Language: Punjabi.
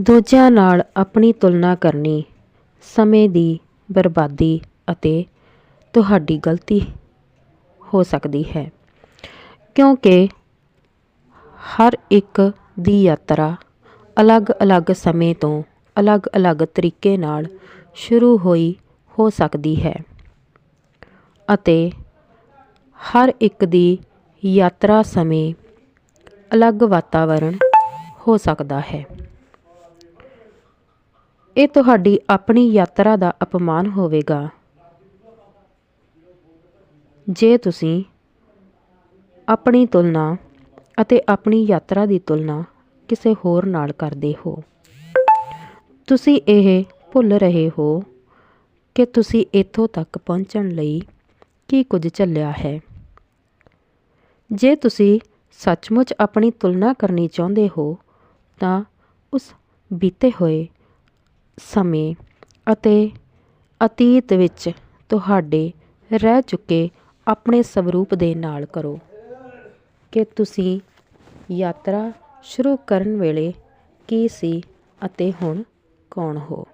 ਦੂਜਿਆਂ ਨਾਲ ਆਪਣੀ ਤੁਲਨਾ ਕਰਨੀ, ਸਮੇਂ ਦੀ ਬਰਬਾਦੀ ਅਤੇ ਤੁਹਾਡੀ ਗਲਤੀ ਹੋ ਸਕਦੀ ਹੈ। ਕਿਉਂਕਿ ਹਰ ਇੱਕ ਦੀ ਯਾਤਰਾ ਅਲੱਗ-ਅਲੱਗ ਸਮੇਂ ਤੋਂ ਅਲੱਗ-ਅਲੱਗ ਤਰੀਕੇ ਨਾਲ ਸ਼ੁਰੂ ਹੋਈ ਹੋ ਸਕਦੀ ਹੈ ਅਤੇ ਹਰ ਇੱਕ ਦੀ ਯਾਤਰਾ ਸਮੇਂ ਅਲੱਗ ਵਾਤਾਵਰਣ ਹੋ ਸਕਦਾ ਹੈ। ਇਹ ਤੁਹਾਡੀ ਆਪਣੀ ਯਾਤਰਾ ਦਾ ਅਪਮਾਨ ਹੋਵੇਗਾ। ਜੇ ਤੁਸੀਂ ਆਪਣੀ ਤੁਲਨਾ ਅਤੇ ਆਪਣੀ ਯਾਤਰਾ ਦੀ ਤੁਲਨਾ ਕਿਸੇ ਹੋਰ ਨਾਲ ਕਰਦੇ ਹੋ, ਤੁਸੀਂ ਇਹ ਭੁੱਲ ਰਹੇ ਹੋ ਕਿ ਤੁਸੀਂ ਇੱਥੋਂ ਤੱਕ ਪਹੁੰਚਣ ਲਈ ਕੀ ਕੁਝ ਝੱਲਿਆ ਹੈ। ਜੇ ਤੁਸੀਂ ਸੱਚਮੁੱਚ ਆਪਣੀ ਤੁਲਨਾ ਕਰਨੀ ਚਾਹੁੰਦੇ ਹੋ, ਤਾਂ ਉਸ ਬੀਤੇ ਹੋਏ ਸਮੇਂ ਅਤੇ ਅਤੀਤ ਵਿੱਚ ਤੁਹਾਡੇ ਰਹਿ ਚੁੱਕੇ ਆਪਣੇ ਸਵਰੂਪ ਦੇ ਨਾਲ ਕਰੋ। ਕਿ ਤੁਸੀਂ ਯਾਤਰਾ ਸ਼ੁਰੂ ਕਰਨ ਵੇਲੇ ਕੀ ਸੀ ਅਤੇ ਹੁਣ ਕੌਣ ਹੋ?